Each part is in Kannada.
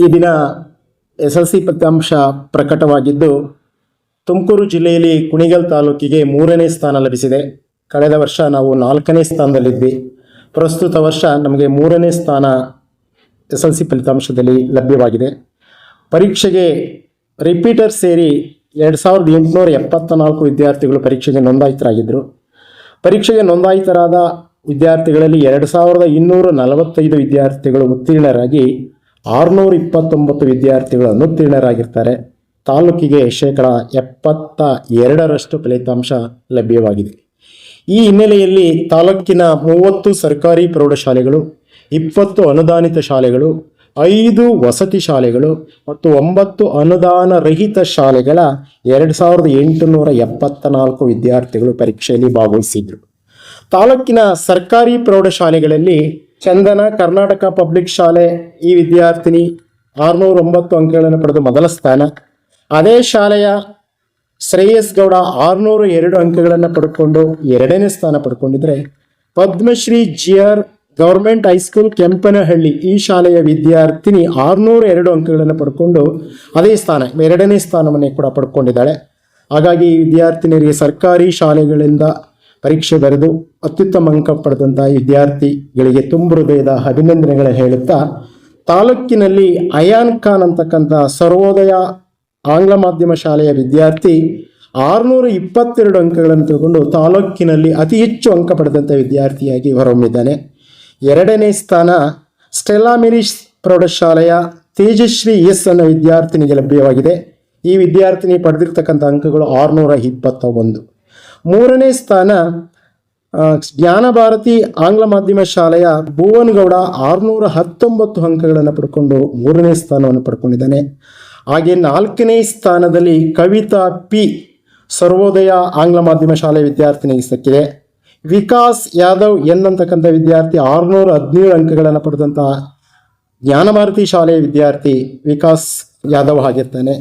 ಈ ದಿನ ಎಸ್ ಎಲ್ ಸಿ ಫಲಿತಾಂಶ ಪ್ರಕಟವಾಗಿದ್ದು, ತುಮಕೂರು ಜಿಲ್ಲೆಯಲ್ಲಿ ಕುಣಿಗಲ್ ತಾಲೂಕಿಗೆ ಮೂರನೇ ಸ್ಥಾನ ಲಭಿಸಿದೆ. ಕಳೆದ ವರ್ಷ ನಾವು ನಾಲ್ಕನೇ ಸ್ಥಾನದಲ್ಲಿದ್ವಿ. ಪ್ರಸ್ತುತ ವರ್ಷ ನಮಗೆ ಮೂರನೇ ಸ್ಥಾನ ಎಸ್ ಎಲ್ ಸಿ ಫಲಿತಾಂಶದಲ್ಲಿ ಲಭ್ಯವಾಗಿದೆ. ಪರೀಕ್ಷೆಗೆ ರಿಪೀಟರ್ ಸೇರಿ ಎರಡು ಸಾವಿರದ ಎಂಟುನೂರ ಎಪ್ಪತ್ತ ನಾಲ್ಕು ವಿದ್ಯಾರ್ಥಿಗಳು ಪರೀಕ್ಷೆಗೆ ನೋಂದಾಯಿತರಾಗಿದ್ದರು ಪರೀಕ್ಷೆಗೆ ನೋಂದಾಯಿತರಾದ ವಿದ್ಯಾರ್ಥಿಗಳಲ್ಲಿ ಎರಡು ಸಾವಿರದ ಇನ್ನೂರ ನಲವತ್ತೈದು ವಿದ್ಯಾರ್ಥಿಗಳು ಉತ್ತೀರ್ಣರಾಗಿ ಆರುನೂರ ಇಪ್ಪತ್ತೊಂಬತ್ತು ವಿದ್ಯಾರ್ಥಿಗಳು ಅನುತ್ತೀರ್ಣರಾಗಿರ್ತಾರೆ ತಾಲೂಕಿಗೆ ಶೇಕಡ ಎಪ್ಪತ್ತ ಎರಡರಷ್ಟು ಫಲಿತಾಂಶ ಲಭ್ಯವಾಗಿದೆ. ಈ ಹಿನ್ನೆಲೆಯಲ್ಲಿ ತಾಲೂಕಿನ ಮೂವತ್ತು ಸರ್ಕಾರಿ ಪ್ರೌಢಶಾಲೆಗಳು, ಇಪ್ಪತ್ತು ಅನುದಾನಿತ ಶಾಲೆಗಳು, ಐದು ವಸತಿ ಶಾಲೆಗಳು ಮತ್ತು ಒಂಬತ್ತು ಅನುದಾನ ರಹಿತ ಶಾಲೆಗಳ ಎರಡು ಸಾವಿರದ ಎಂಟುನೂರ ಎಪ್ಪತ್ತ ನಾಲ್ಕು ವಿದ್ಯಾರ್ಥಿಗಳು ಪರೀಕ್ಷೆಯಲ್ಲಿ ಭಾಗವಹಿಸಿದ್ರು ತಾಲೂಕಿನ ಸರ್ಕಾರಿ ಪ್ರೌಢಶಾಲೆಗಳಲ್ಲಿ ಚಂದನ ಕರ್ನಾಟಕ ಪಬ್ಲಿಕ್ ಶಾಲೆ ಈ ವಿದ್ಯಾರ್ಥಿನಿ ಆರುನೂರ ಒಂಬತ್ತು ಅಂಕಗಳನ್ನು ಪಡೆದು ಮೊದಲ ಸ್ಥಾನ. ಅದೇ ಶಾಲೆಯ ಶ್ರೇಯಸ್ ಗೌಡ ಆರುನೂರು ಎರಡು ಅಂಕಗಳನ್ನು ಪಡ್ಕೊಂಡು ಎರಡನೇ ಸ್ಥಾನ ಪಡ್ಕೊಂಡಿದ್ರೆ Padmashri G R government high school Kempanahalli ಈ ಶಾಲೆಯ ವಿದ್ಯಾರ್ಥಿನಿ ಆರುನೂರ ಎರಡು ಅಂಕಗಳನ್ನು ಪಡ್ಕೊಂಡು ಅದೇ ಸ್ಥಾನ, ಎರಡನೇ ಸ್ಥಾನವನ್ನೇ ಕೂಡ ಪಡ್ಕೊಂಡಿದ್ದಾಳೆ. ಹಾಗಾಗಿ ಈ ವಿದ್ಯಾರ್ಥಿನಿಯರಿಗೆ ಸರ್ಕಾರಿ ಶಾಲೆಗಳಿಂದ ಪರೀಕ್ಷೆ ಬರೆದು ಅತ್ಯುತ್ತಮ ಅಂಕ ಪಡೆದಂತಹ ವಿದ್ಯಾರ್ಥಿಗಳಿಗೆ ತುಂಬ ಹೃದಯದ ಅಭಿನಂದನೆಗಳು ಹೇಳುತ್ತಾ, ತಾಲೂಕಿನಲ್ಲಿ ಅಯಾನ್ ಖಾನ್ ಅಂತಕ್ಕಂಥ ಸರ್ವೋದಯ ಆಂಗ್ಲ ಮಾಧ್ಯಮ ಶಾಲೆಯ ವಿದ್ಯಾರ್ಥಿ ಆರುನೂರ ಇಪ್ಪತ್ತೆರಡು ಅಂಕಗಳನ್ನು ತಗೊಂಡು ತಾಲೂಕಿನಲ್ಲಿ ಅತಿ ಹೆಚ್ಚು ಅಂಕ ಪಡೆದಂಥ ವಿದ್ಯಾರ್ಥಿಯಾಗಿ ಹೊರಹೊಮ್ಮಿದ್ದಾನೆ. ಎರಡನೇ ಸ್ಥಾನ ಸ್ಟೆಲಾ ಮೆರಿಸ್ ಪ್ರೌಢಶಾಲೆಯ ತೇಜಶ್ರೀ ಎಸ್ ಅನ್ನೋ ವಿದ್ಯಾರ್ಥಿನಿಗೆ ಲಭ್ಯವಾಗಿದೆ. ಈ ವಿದ್ಯಾರ್ಥಿನಿ ಪಡೆದಿರ್ತಕ್ಕಂಥ ಅಂಕಗಳು ಆರುನೂರ ಇಪ್ಪತ್ತ ಒಂದು ಮೂರನೇ ಸ್ಥಾನ ಜ್ಞಾನಭಾರತಿ ಜ್ಞಾನ ಭಾರತಿ ಆಂಗ್ಲ ಮಾಧ್ಯಮ ಶಾಲೆಯ ಭುವನ್ಗೌಡ ಆರುನೂರ ಹತ್ತೊಂಬತ್ತು ಅಂಕಗಳನ್ನು ಪಡ್ಕೊಂಡು ಮೂರನೇ ಸ್ಥಾನವನ್ನು ಪಡ್ಕೊಂಡಿದ್ದಾನೆ. ಹಾಗೆ ನಾಲ್ಕನೇ ಸ್ಥಾನದಲ್ಲಿ ಕವಿತಾ ಪಿ, ಸರ್ವೋದಯ ಆಂಗ್ಲ ಮಾಧ್ಯಮ ಶಾಲೆ ವಿದ್ಯಾರ್ಥಿನಿಗೆ ಸಿಕ್ಕಿದೆ. ವಿಕಾಸ್ ಯಾದವ್ ಎನ್ ಅಂತಕ್ಕಂಥ ವಿದ್ಯಾರ್ಥಿ ಆರುನೂರ ಹದಿನೇಳು ಅಂಕಗಳನ್ನು ಪಡೆದಂತಹ ಜ್ಞಾನಭಾರತಿ ಶಾಲೆಯ ವಿದ್ಯಾರ್ಥಿ ವಿಕಾಸ್ ಯಾದವ್ ಆಗಿರ್ತಾನೆ.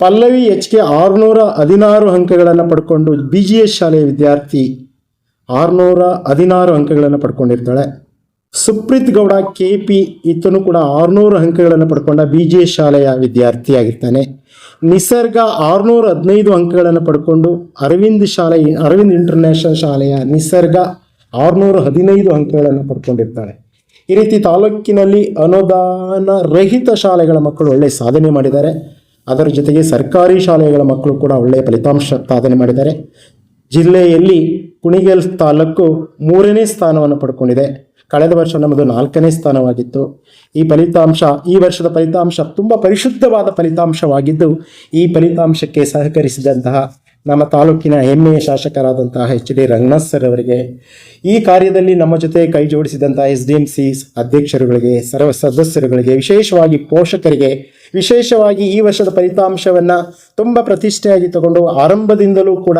ಪಲ್ಲವಿ ಎಚ್ ಕೆ ಆರುನೂರ ಹದಿನಾರು ಅಂಕಗಳನ್ನು ಪಡ್ಕೊಂಡು ಬಿ ಜಿ ಎಸ್ ಶಾಲೆಯ ವಿದ್ಯಾರ್ಥಿ ಆರುನೂರ ಹದಿನಾರು ಅಂಕಗಳನ್ನು ಪಡ್ಕೊಂಡಿರ್ತಾಳೆ. ಸುಪ್ರೀತ್ ಗೌಡ ಕೆ ಪಿ ಈತನು ಕೂಡ ಆರುನೂರು ಅಂಕಗಳನ್ನು ಪಡ್ಕೊಂಡ ಬಿ ಜಿ ಎಸ್ ಶಾಲೆಯ ವಿದ್ಯಾರ್ಥಿಯಾಗಿರ್ತಾನೆ. ನಿಸರ್ಗ ಆರುನೂರ ಹದಿನೈದು ಅಂಕಗಳನ್ನು ಪಡ್ಕೊಂಡು ಅರವಿಂದ್ ಶಾಲೆ, ಅರವಿಂದ್ ಇಂಟರ್ನ್ಯಾಷನಲ್ ಶಾಲೆಯ ನಿಸರ್ಗ ಆರುನೂರ ಹದಿನೈದು ಅಂಕಗಳನ್ನು ಪಡ್ಕೊಂಡಿರ್ತಾಳೆ. ಈ ರೀತಿ ತಾಲೂಕಿನಲ್ಲಿ ಅನುದಾನ ರಹಿತ ಶಾಲೆಗಳ ಮಕ್ಕಳು ಒಳ್ಳೆಯ ಸಾಧನೆ ಮಾಡಿದ್ದಾರೆ. ಅದರ ಜೊತೆಗೆ ಸರ್ಕಾರಿ ಶಾಲೆಗಳ ಮಕ್ಕಳು ಕೂಡ ಒಳ್ಳೆಯ ಫಲಿತಾಂಶ ಸಾಧನೆ ಮಾಡಿದ್ದಾರೆ. ಜಿಲ್ಲೆಯಲ್ಲಿ ಕುಣಿಗಲ್ ತಾಲೂಕು ಮೂರನೇ ಸ್ಥಾನವನ್ನು ಪಡ್ಕೊಂಡಿದೆ. ಕಳೆದ ವರ್ಷ ನಮ್ಮದು ನಾಲ್ಕನೇ ಸ್ಥಾನವಾಗಿತ್ತು. ಈ ಫಲಿತಾಂಶ, ಈ ವರ್ಷದ ಫಲಿತಾಂಶ ತುಂಬ ಪರಿಶುದ್ಧವಾದ ಫಲಿತಾಂಶವಾಗಿದ್ದು, ಈ ಫಲಿತಾಂಶಕ್ಕೆ ಸಹಕರಿಸಿದಂತಹ ನಮ್ಮ ತಾಲೂಕಿನ ಹೆಮ್ಮೆಯ ಶಾಸಕರಾದಂತಹ ಎಚ್ ಡಿ ರಂಗನಾಥ್ ಸರ್ ಅವರಿಗೆ, ಈ ಕಾರ್ಯದಲ್ಲಿ ನಮ್ಮ ಜೊತೆ ಕೈ ಜೋಡಿಸಿದಂತಹ ಎಸ್ ಡಿ ಎಂ ಸಿ ಅಧ್ಯಕ್ಷರುಗಳಿಗೆ, ಸರ್ವ ಸದಸ್ಯರುಗಳಿಗೆ, ವಿಶೇಷವಾಗಿ ಪೋಷಕರಿಗೆ ವಿಶೇಷವಾಗಿ ಈ ವರ್ಷದ ಫಲಿತಾಂಶವನ್ನು ತುಂಬ ಪ್ರತಿಷ್ಠೆಯಾಗಿ ತಗೊಂಡು ಆರಂಭದಿಂದಲೂ ಕೂಡ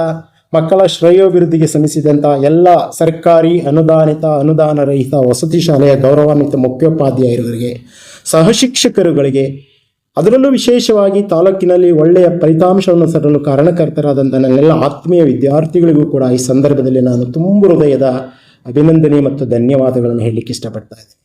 ಮಕ್ಕಳ ಶ್ರೇಯೋಭಿವೃದ್ಧಿಗೆ ಶ್ರಮಿಸಿದಂಥ ಎಲ್ಲ ಸರ್ಕಾರಿ ಅನುದಾನಿತ ಅನುದಾನ ರಹಿತ ವಸತಿ ಶಾಲೆಯ ಗೌರವಾನ್ವಿತ ಮುಖ್ಯೋಪಾಧ್ಯಾಯರುಗಳಿಗೆ ಸಹಶಿಕ್ಷಕರುಗಳಿಗೆ, ಅದರಲ್ಲೂ ವಿಶೇಷವಾಗಿ ತಾಲೂಕಿನಲ್ಲಿ ಒಳ್ಳೆಯ ಫಲಿತಾಂಶವನ್ನು ತರಲು ಕಾರಣಕರ್ತರಾದಂಥ ನನ್ನೆಲ್ಲ ಆತ್ಮೀಯ ವಿದ್ಯಾರ್ಥಿಗಳಿಗೂ ಕೂಡ ಈ ಸಂದರ್ಭದಲ್ಲಿ ನಾನು ತುಂಬ ಹೃದಯದ ಅಭಿನಂದನೆ ಮತ್ತು ಧನ್ಯವಾದಗಳನ್ನು ಹೇಳಲಿಕ್ಕೆ ಇಷ್ಟಪಡ್ತಾ ಇದ್ದೀನಿ.